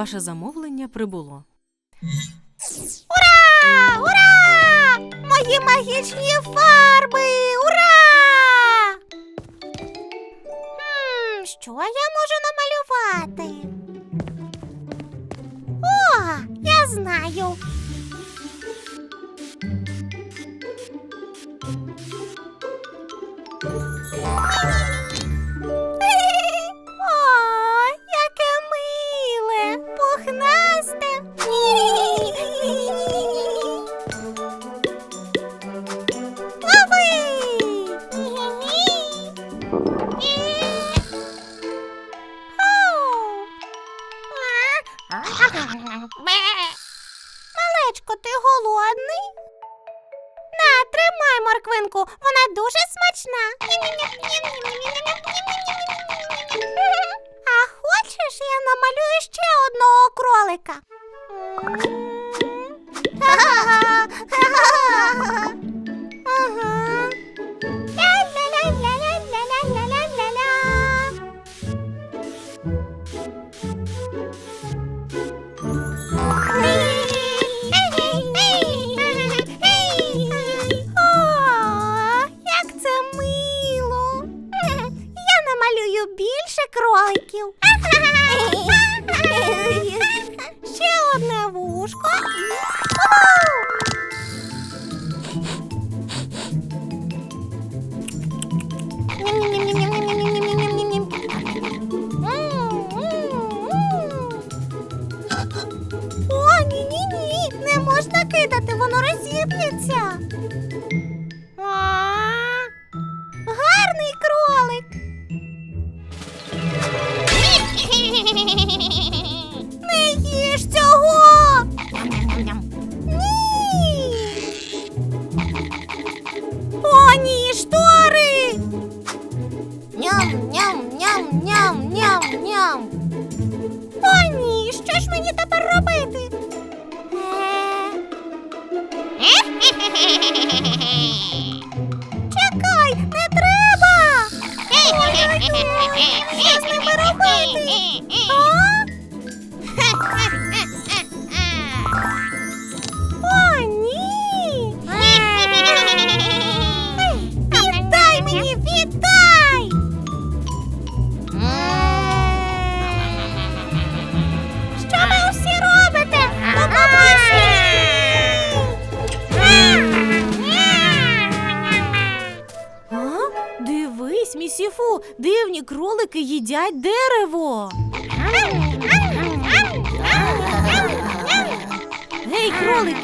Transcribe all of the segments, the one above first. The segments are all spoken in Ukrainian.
Ваше замовлення прибуло. Ура! Ура! Мої магічні фарби! Ура! Хм, що я можу намалювати? О, я знаю.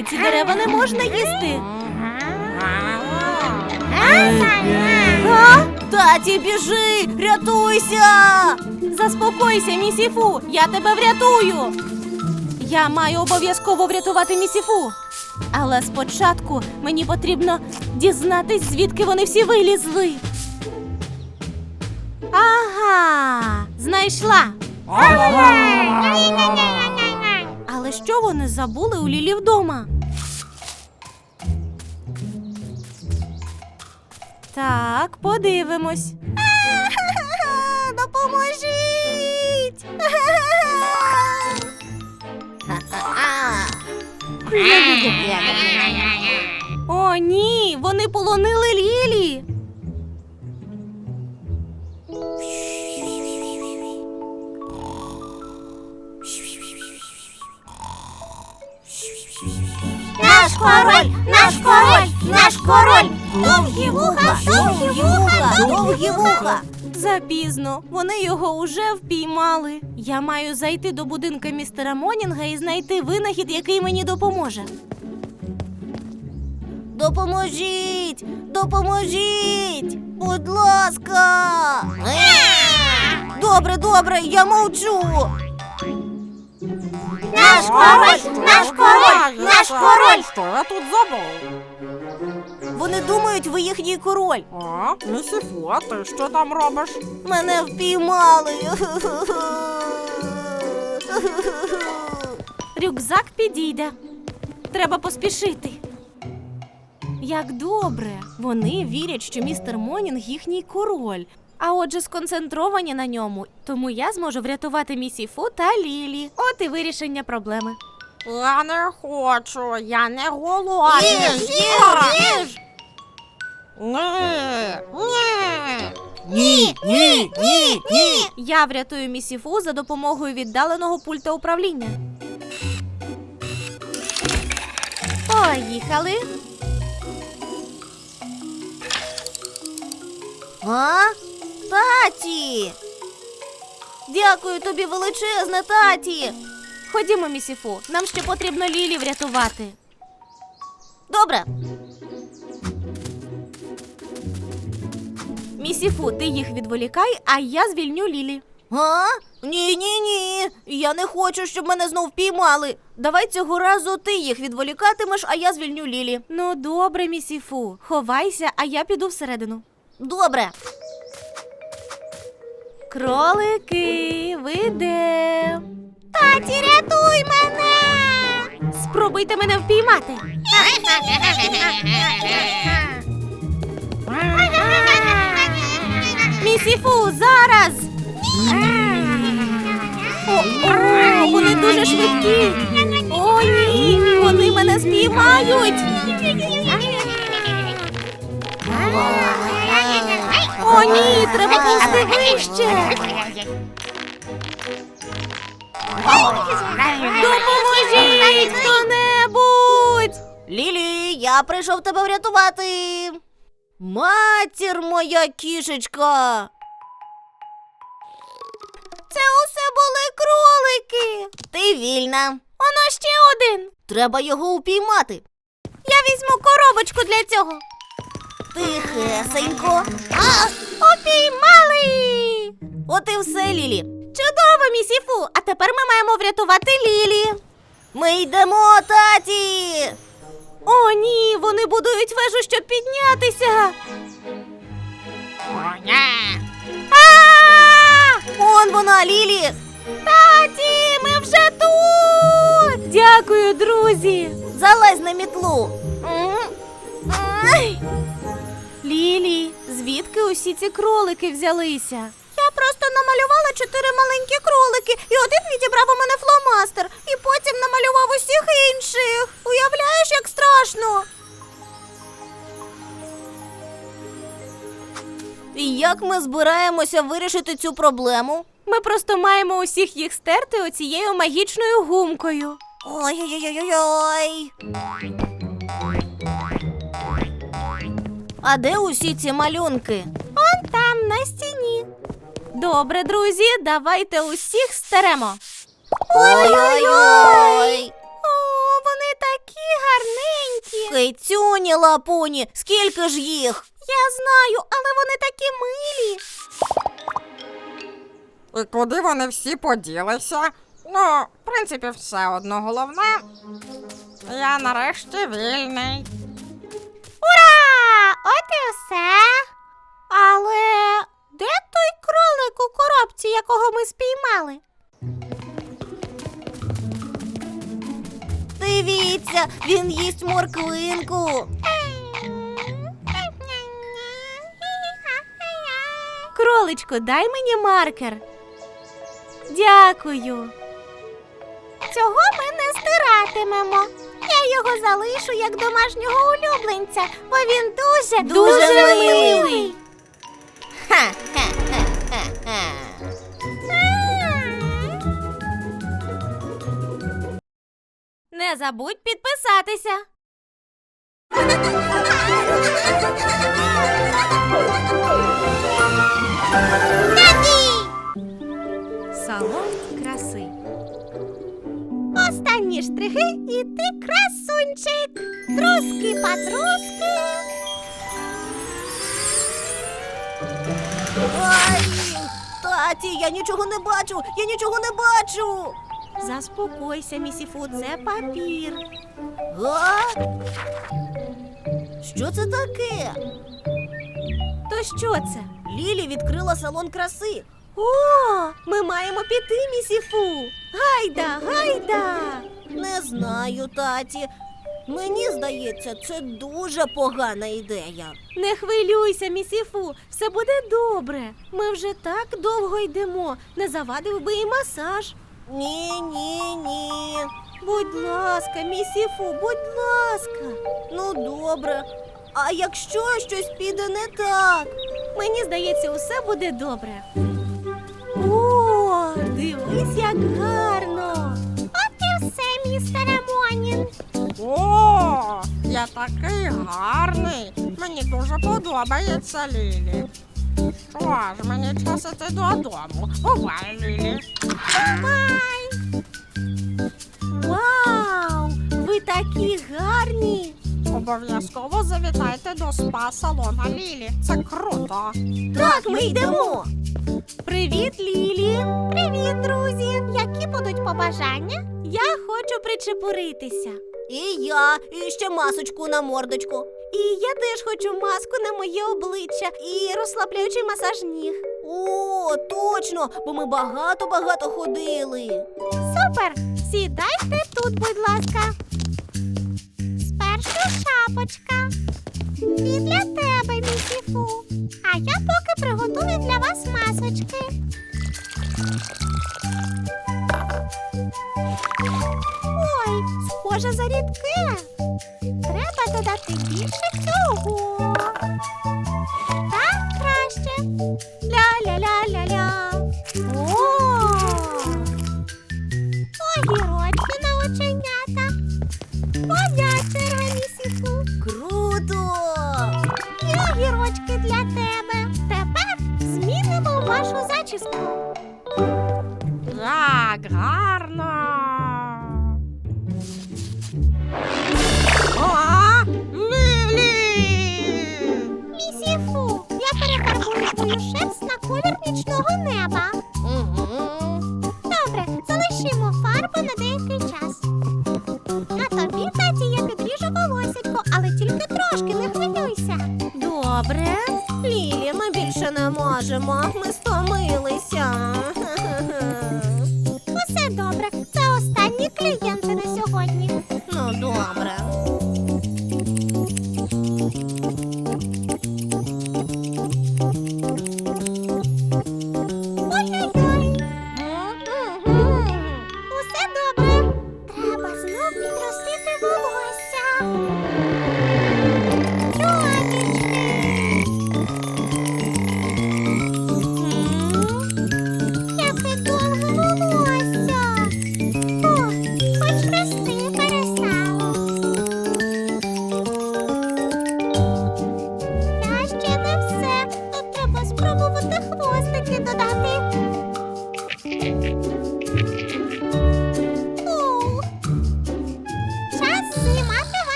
Кролики, ці дерева не можна їсти. А? Таті, біжи! Рятуйся! Заспокойся, місіфу! Я тебе врятую! Я маю обов'язково врятувати місіфу. Але спочатку мені потрібно дізнатись, звідки вони всі вилізли. Ага, знайшла. Але що вони забули у Лілі вдома? Так, подивимось. Допоможіть! О, ні, вони полонили Лілі. Король, наш король, наш король! Довгі вуха, довгі вуха, довгі вуха! Запізно, вони його уже впіймали. Я маю зайти до будинка містера Монінга і знайти винахід, який мені допоможе. Допоможіть! Допоможіть! Будь ласка! Добре, добре, я мовчу. Наш король! Наш король! Наш король! Що я тут забув? Вони думають, ви їхній король. А, місіфу, а ти що там робиш? Мене впіймали. Рюкзак підійде. Треба поспішити. Як добре, вони вірять, що містер Монінг їхній король. А отже, сконцентровані на ньому. Тому я зможу врятувати місіфу та Лілі. От і вирішення проблеми. Я не хочу, я не голодний. Їж, їж, їж! Ні, ні. Ні, ні, ні, ні! Я врятую місіфу за допомогою віддаленого пульта управління. Поїхали. А? Таті! Дякую тобі величезне, таті! Ходімо, місіфу. Нам ще потрібно Лілі врятувати. Добре, Місіфу, ти їх відволікай, а я звільню Лілі. А? Ні, ні, ні. Я не хочу, щоб мене знов піймали. Давай цього разу ти їх відволікатимеш, а я звільню Лілі. Ну, добре, місіфу. Ховайся, а я піду всередину. Добре. Кролики, ви де? Таті, рятуй мене! Спробуйте мене впіймати. Місіфу, зараз! О, о, вони дуже швидкі. О, ні, вони мене спіймають. О, ні, треба повзти вище. Допоможіть хто-небудь! Лілі, я прийшов тебе врятувати. Матір моя кішечка. Це усе були кролики. Ти вільна. Воно ще один. Треба його упіймати. Я візьму коробочку для цього. Тихесенько. А, упіймали! От і все, Лілі. Чудово, місіфу. А тепер ми маємо врятувати Лілі. Ми йдемо, таті. О, ні, вони будують вежу, щоб піднятися. Он вона, Лілі. Таті, ми вже тут. Дякую, друзі. Залазь на мітлу. Лілі, звідки усі ці кролики взялися? Я просто намалювала чотири маленькі кролики, і один відібрав у мене фломастер, і потім намалював усіх інших. Уявляєш, як страшно. І як ми збираємося вирішити цю проблему? Ми просто маємо усіх їх стерти оцією магічною гумкою. Ой-ой-ой-ой. А де усі ці малюнки? Он там на стіні. Добре, друзі, давайте усіх стеремо. Ой-ой-ой. О, вони такі гарненькі. Кейцюні лапуні, скільки ж їх? Я знаю, але вони такі милі. І куди вони всі поділися? Ну, в принципі, все одно головне. Я нарешті вільний. От і все. Але де той кролик у коробці, якого ми спіймали? Дивіться, він їсть морквинку. Кроличко, дай мені маркер. Дякую. Цього ми не стиратимемо. Його залишу як домашнього улюбленця, бо він дуже Дуже милий. Ха-ха-ха-ха-ха. Не забудь підписатися. Салон краси. Останні штрихи і ти красунчик. Труски патруски. Ой, таті, я нічого не бачу, я нічого не бачу. Заспокойся, місіфу, це папір. А? Що це таке? То що це? Лілі відкрила салон краси. О, ми маємо піти, місіфу. Гайда, гайда. Не знаю, таті. Мені здається, це дуже погана ідея. Не хвилюйся, місіфу, все буде добре. Ми вже так довго йдемо. Не завадив би і масаж. Ні, ні, ні. Будь ласка, місіфу, будь ласка. Ну добре. А якщо щось піде не так? Мені здається, усе буде добре. О, дивись, як гарно. От і все, містере Монін. О, я такий гарний. Мені дуже подобається Лілі. Що ж, мені час іти додому. Бувай, Лілі. Бай! Вау! Ви такі гарні! Обов'язково завітайте до спа-салона Лілі. Це круто. Так, ми йдемо. Привіт, Лілі! Привіт, друзі! Які будуть побажання? Я хочу причепуритися. І я, і ще масочку на мордочку. І я теж хочу маску на моє обличчя і розслабляючий масаж ніг. О, точно, бо ми багато-багато ходили. Супер! Сідайте тут, будь ласка. Спершу шапочка. І для тебе, місіфу. А я поки приготую для вас масочки. Ой, схоже за рідке. Треба додати більше цього. Так краще. Лілі, ми більше не можемо. Ми стомилися.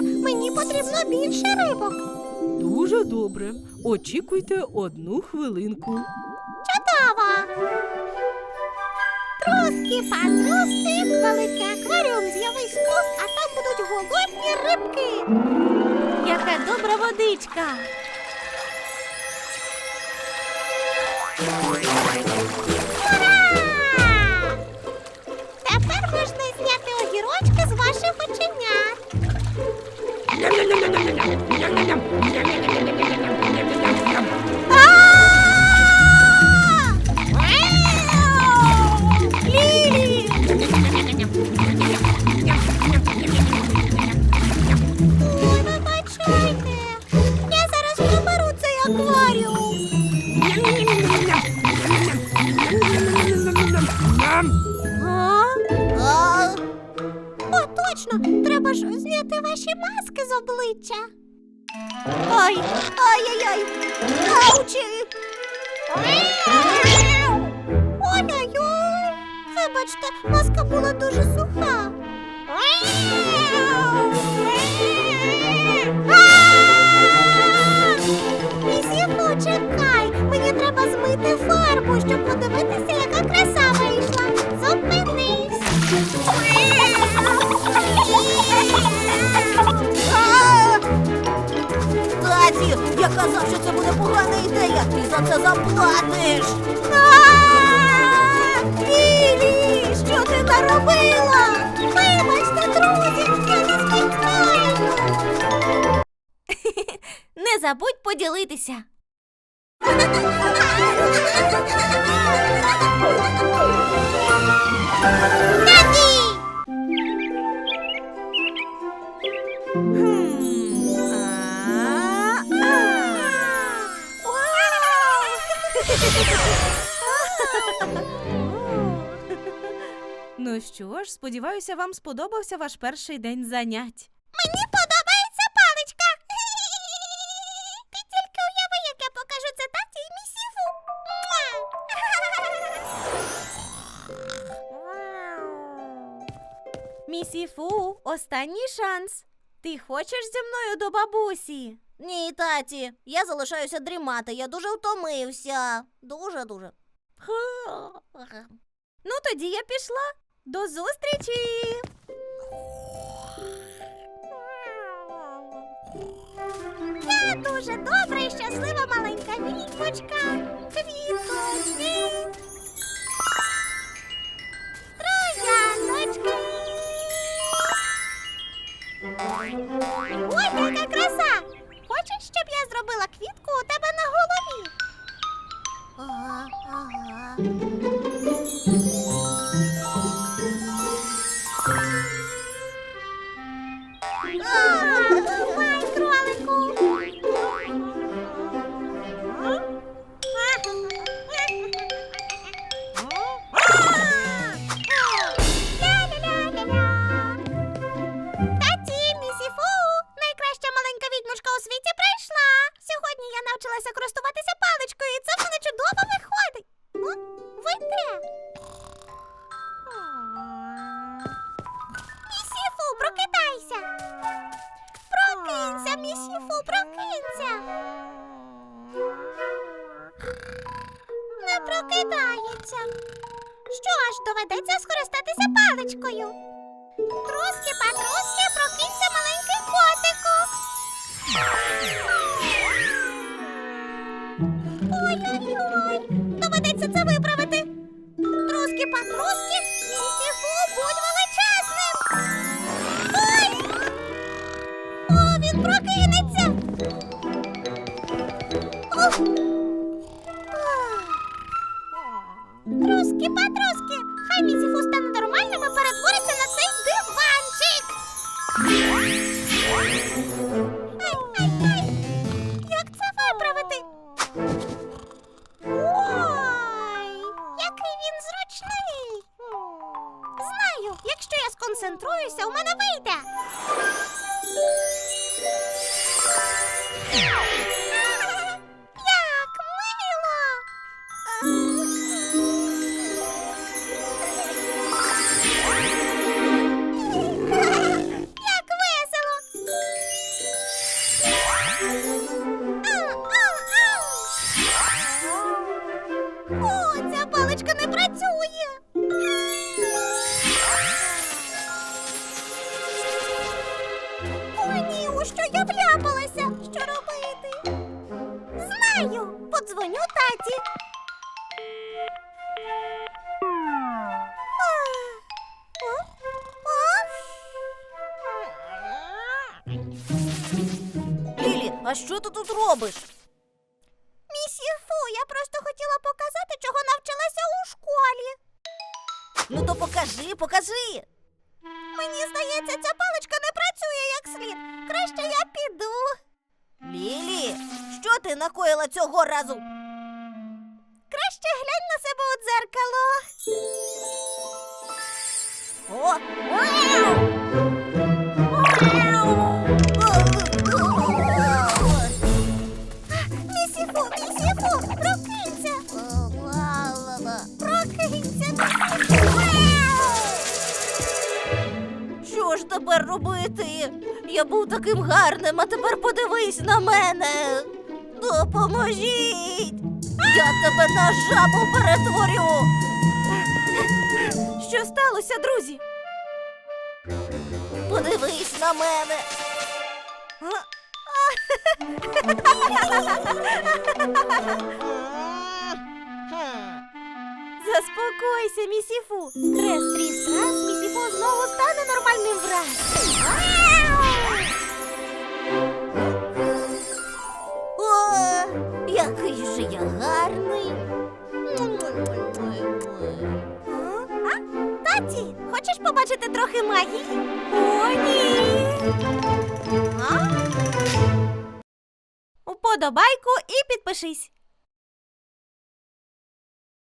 дзеркальце, мені потрібно більше рибок. Дуже добре. Очікуйте одну хвилинку. Чудово! Труски, патруски, великий акваріум з'явись тут, а там будуть голодні рибки. Яка добра водичка. nhầm nhầm nhầm nhầm nhầm nhầm nhầm nhầm nhầm nhầm nhầm nhầm заплатиш. Лілі, що ти наробила? Вибачте, друзі, я не. Не забудь поділитися. що ж, сподіваюся, вам сподобався ваш перший день занять. Мені подобається паличка. Ти тільки уяви, як я покажу це таті і місіфу. Місіфу, останній шанс. Ти хочеш зі мною до бабусі? Ні, таті, я залишаюся дрімати. Я дуже втомився. Дуже дуже. Ну, тоді я пішла. До зустрічі! Я дуже добра і щаслива маленька відьмочка. Квіточки. Трояночки. Ой, яка краса! Хочеш, щоб я зробила квітку у тебе на голові? Ага, ага. Ага, Не прокидається. Що ж, доведеться скористатися паличкою. Труски, патруски, прокинься, маленький котику. Ой-ой-ой, доведеться це виправити. Труски, патруски, хай місіфу стане нормальним і а? Лілі, а що ти тут робиш? Місіфу, я просто хотіла показати, чого навчилася у школі. Ну то покажи, покажи. Мені здається, ця паличка не працює як слід. Краще я піду. Лілі, що ти накоїла цього разу? Краще глянь на себе у дзеркало. О! Місіфу, прокинься. Прокинься. Що ж тепер робити? Я був таким гарним, а тепер подивись на мене. Допоможіть! Я тебе на жабу перетворю. Що сталося, друзі? Подивись на мене. Заспокойся, місіфу. Трес, тріс, трас, місіфу знову стане нормальним враз. Же я гарний. А? Таті, хочеш побачити трохи магії? О, ні. А? Уподобайку і підпишись.